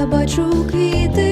Я бачу квіти.